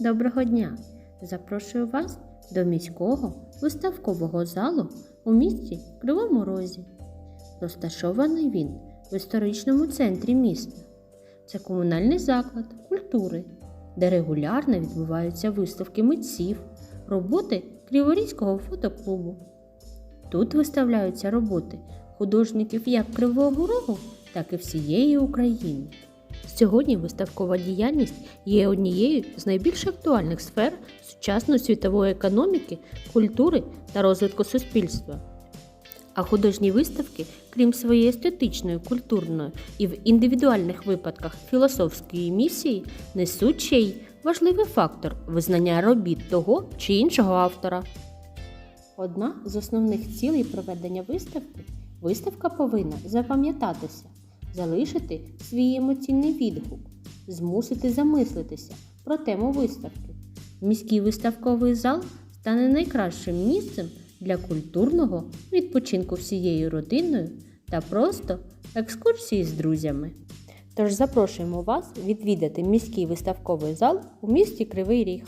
Доброго дня! Запрошую вас до міського виставкового залу у місті Кривому Розі. Розташований він в історичному центрі міста. Це комунальний заклад культури, де регулярно відбуваються виставки митців, роботи Криворізького фотоклубу. Тут виставляються роботи художників як Кривого Рогу, так і всієї України. Сьогодні виставкова діяльність є однією з найбільш актуальних сфер сучасної світової економіки, культури та розвитку суспільства. А художні виставки, крім своєї естетичної, культурної і в індивідуальних випадках філософської місії, несуть ще й важливий фактор визнання робіт того чи іншого автора. Одна з основних цілей проведення виставки виставка повинна запам'ятатися, залишити свій емоційний відгук, змусити замислитися про тему виставки. Міський виставковий зал стане найкращим місцем для культурного відпочинку всією родиною та просто екскурсії з друзями. Тож запрошуємо вас відвідати міський виставковий зал у місті Кривий Ріг.